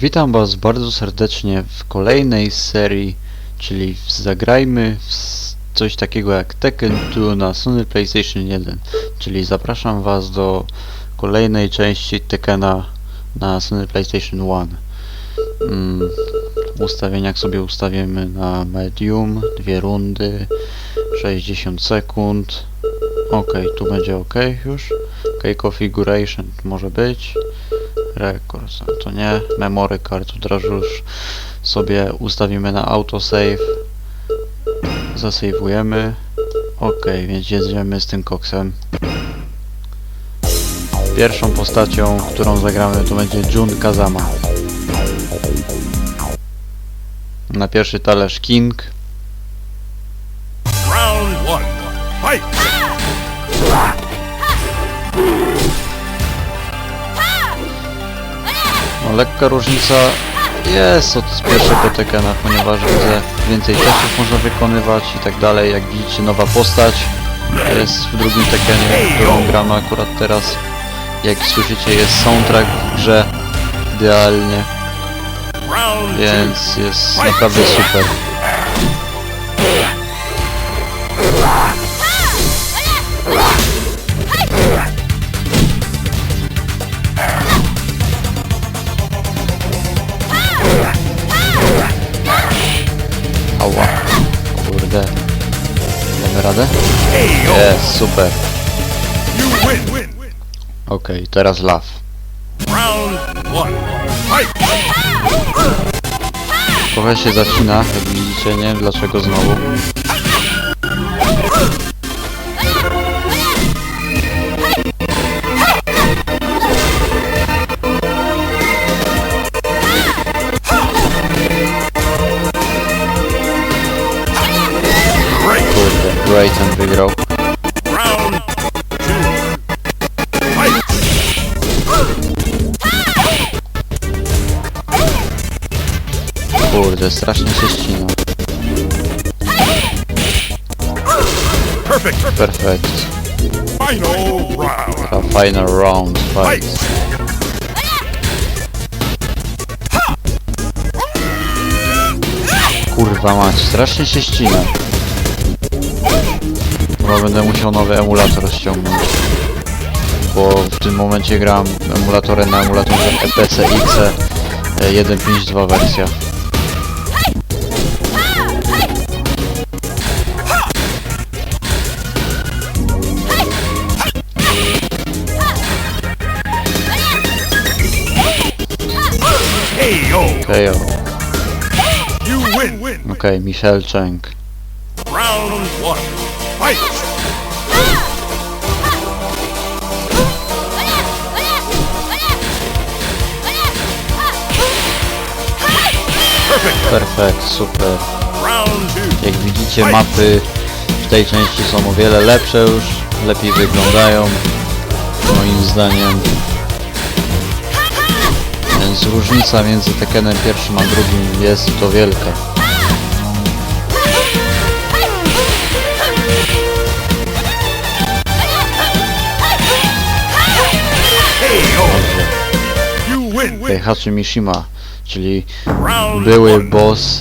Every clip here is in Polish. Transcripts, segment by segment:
Witam Was bardzo serdecznie w kolejnej serii, czyli Zagrajmy w coś takiego jak Tekken 2 na Sony PlayStation 1. Czyli zapraszam Was do kolejnej części Tekkena na Sony PlayStation 1. Mm, w ustawieniach sobie ustawimy na medium, dwie rundy, 60 sekund. Ok, tu będzie ok już. Ok, configuration może być. Records, a to nie. Memory card od razu już sobie ustawimy na autosave. Zasejwujemy. Ok, więc jedziemy z tym koksem. Pierwszą postacią, którą zagramy to będzie Jun Kazama. Na pierwszy talerz King. Round one. Fight! No, lekka różnica jest od pierwszego Tekkena, ponieważ widzę więcej testów można wykonywać i tak dalej. Jak widzicie nowa postać jest w drugim Tekkenie, którą gramy akurat teraz. Jak słyszycie jest soundtrack w grze idealnie, więc jest naprawdę super. Super. Okej, teraz law. Trochę się zacina, jak widzicie, nie wiem dlaczego znowu. Strasznie się ścina. Perfect. Perfekt. Final round. A final round fight. Kurwa mać, strasznie się ścina. Chyba będę musiał nowy emulator ściągnąć. Bo w tym momencie gram emulatorem na emulatorze E EPC XE 1.5.2 wersja. KO. Okej, okay, Michel Cheng. Round one. Fight! Perfekt, super. Jak widzicie mapy w tej części są o wiele lepsze już, lepiej wyglądają moim zdaniem. Więc różnica między Tekkenem pierwszym a drugim jest to wielka. Heihachi Mishima, czyli były boss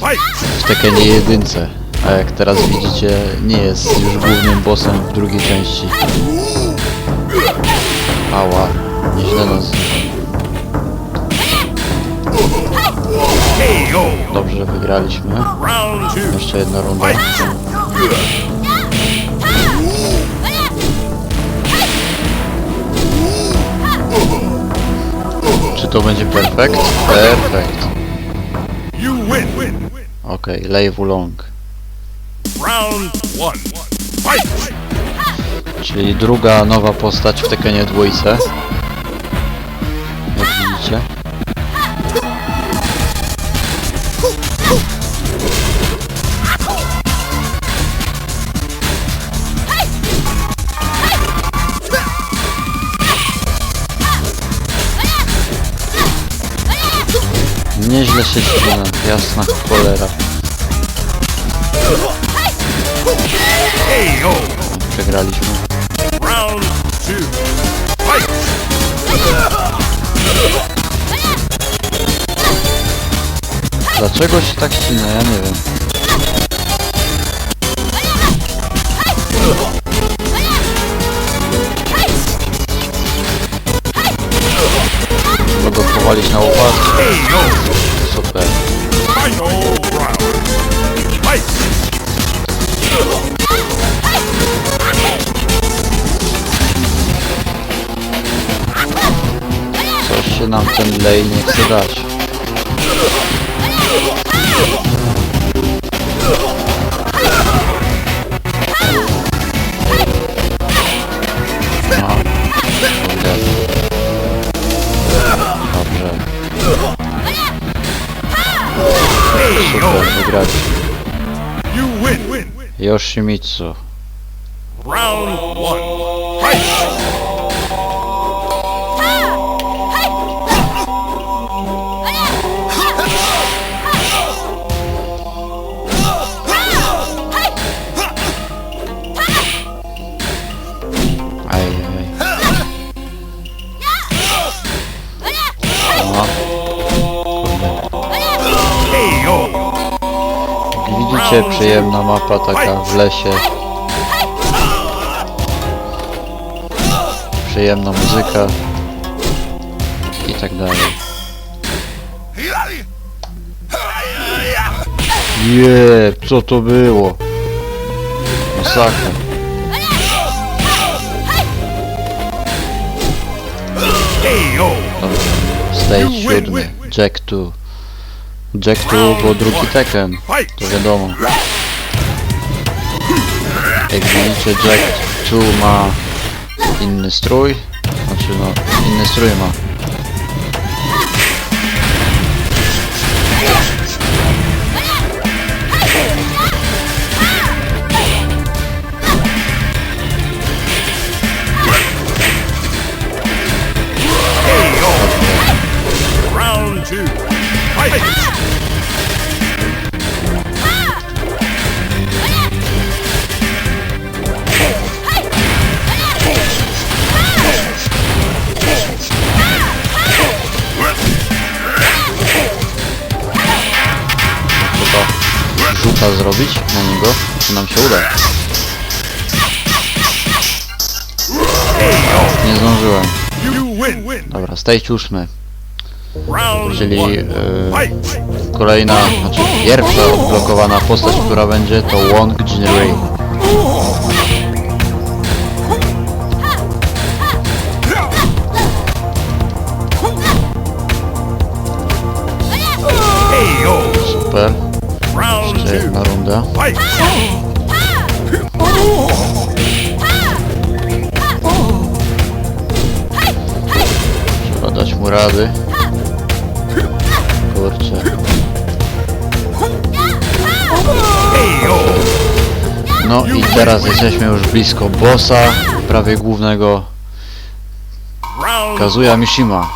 w Tekkenie jedynce, a jak teraz widzicie nie jest już głównym bossem w drugiej części. Ała, nieźle nas... Dobrze wygraliśmy. Round two. Jeszcze jedna runda. Czy to będzie perfekt? Perfekt. Okej, Lei Wulong. Round one. Fight! Czyli druga nowa postać w Tekkenie dwójce. Jak widzicie. Nieźle się ścina, jasna cholera. Przegraliśmy. Round two. Dlaczego się tak ścina? Ja nie wiem. Go powalić na łopatki. Final round. Fight. Coś się nam ten lej nie chce dać. Yoshimitsu. Round one. Fight. Widzicie, przyjemna mapa taka w lesie. Przyjemna muzyka. I tak dalej. Je, co to było? Masakra. Dobra. Stage siódmy. Jack 2. Jack 2, bo drugi Tekken. To wiadomo. Jak widzicie, Jack 2 ma inny strój. Znaczy no, inny strój ma. Round two. Fight. Rzuta zrobić na niego, czy nam się uda. Nie zdążyłem. Dobra, stage ósmy. Czyli Fight. kolejna, znaczy pierwsza odblokowana postać, która będzie to Wong Jinri. KO. Super. Jedna runda. Trzeba dać mu rady. Kurczę. No i teraz jesteśmy już blisko bossa, prawie głównego Kazuya Mishima.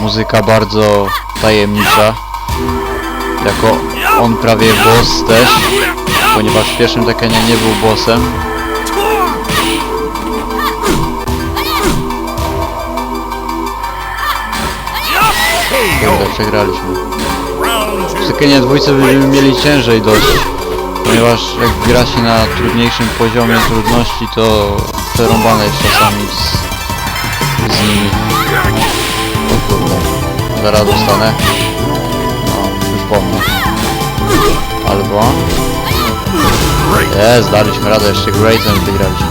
Muzyka bardzo tajemnicza. Jako on prawie boss też, ponieważ w pierwszym Tekkenie nie był bossem. Kurde, przegraliśmy. W two. Tekkenie dwójce będziemy mieli ciężej dość, ponieważ jak gra się na trudniejszym poziomie trudności, to przerąbane jest czasami z, z nimi. Zaraz dostanę. No, już po mnie. Albo... Jest, daliśmy radę, jeszcze Greatem wygraliśmy.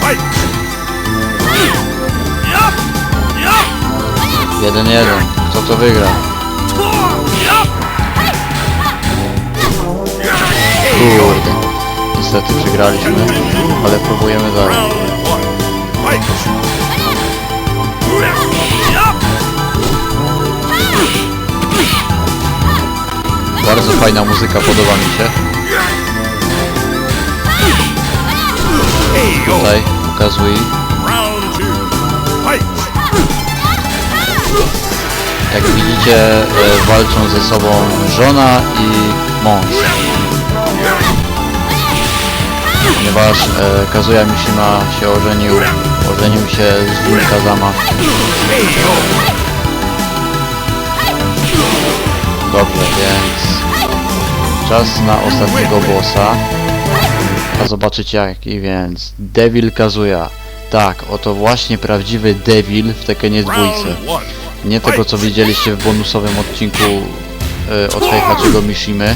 Fight. 1-1, kto to wygra? Kurde, niestety przegraliśmy, ale próbujemy dalej. Bardzo fajna muzyka, podoba mi się. Tutaj. Fight. jak widzicie, e, walczą ze sobą żona i mąż. Ponieważ e, Kazuya Mishima się ożenił Ożenił się z Jun Kazama. Dobrze, więc czas na ostatniego bossa. A zobaczycie jaki, więc Devil Kazuya. Tak, oto właśnie prawdziwy Devil w Tekkenie dwójce. Nie tego co widzieliście w bonusowym odcinku e, od Heihachiego Mishimy.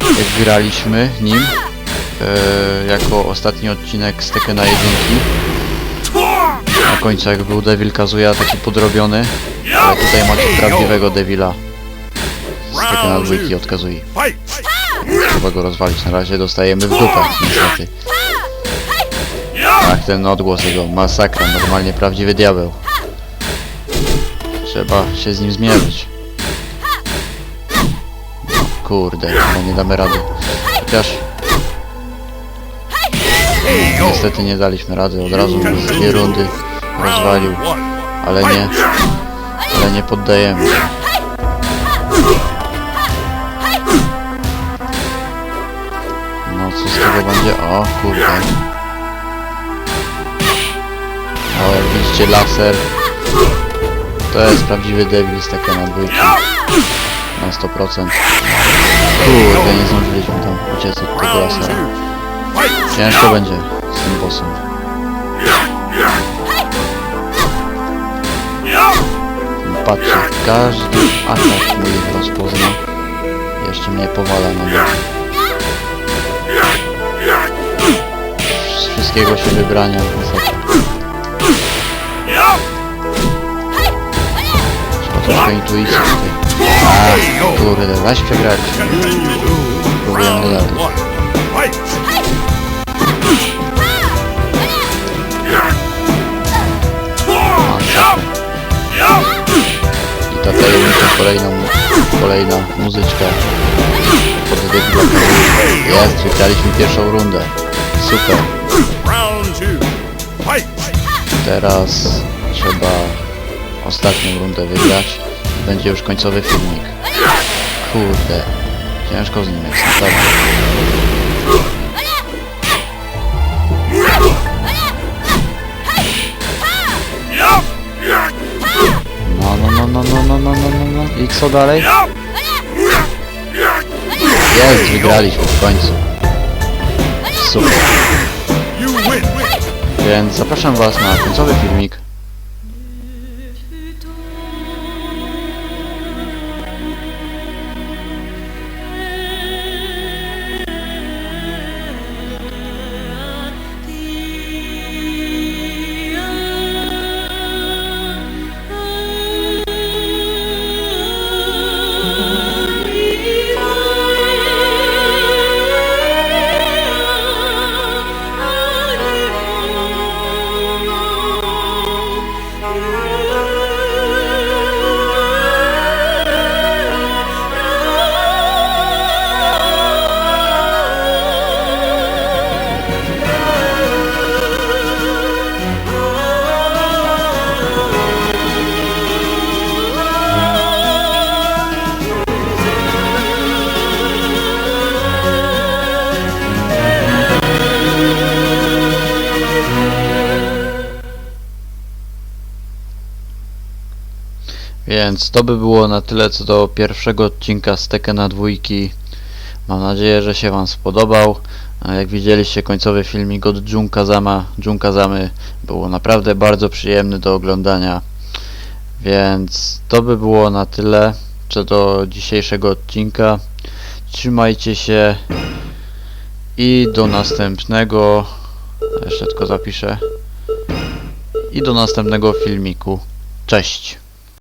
Jak graliśmy nim. E, jako ostatni odcinek z Tekkena 1. Na końcu jak był Devil Kazuya taki podrobiony. Ale tutaj macie prawdziwego Devila. Tekkena 2 od Kazui. Trzeba go rozwalić. Na razie dostajemy w dupę, niestety. Ach, ten odgłos jego, masakra, normalnie prawdziwy diabeł. Trzeba się z nim zmierzyć. No, kurde, chyba nie damy rady. Chociaż... Niestety nie daliśmy rady, od razu z dwie rundy rozwalił, ale nie, ale nie poddajemy się. Będzie? O kurde. O jak widzicie laser. To jest prawdziwy devil z Tekkena dwójki. Na 100%. Kurde, nie zdążyliśmy tam uciec od tego lasera. Ciężko będzie z tym bossem. Patrzcie, każdy atak mój rozpozna. Jeszcze mnie powala na dół. Z wszystkiego się wybrania troszkę intuicji tutaj. A, kurde, weź przegraliśmy. Próbujemy dalej. I ta tajemnicza kolejna, mu- kolejna muzyczka. Jest, wygraliśmy pierwszą rundę. Super. Teraz trzeba ostatnią rundę wygrać. Będzie już końcowy filmik. Kurde. Ciężko z nim jest. Dobra. No no no, no, no, no, no, no, no, no. I co dalej? Jest, wygraliśmy w końcu. Więc zapraszam Was na końcowy filmik. Więc to by było na tyle co do pierwszego odcinka z Tekkena dwójki. Mam nadzieję, że się Wam spodobał. Jak widzieliście końcowy filmik od Junkazama, Junkazamy było naprawdę bardzo przyjemny do oglądania. Więc to by było na tyle co do dzisiejszego odcinka. Trzymajcie się i do następnego. Jeszcze tylko zapiszę. I do następnego filmiku. Cześć.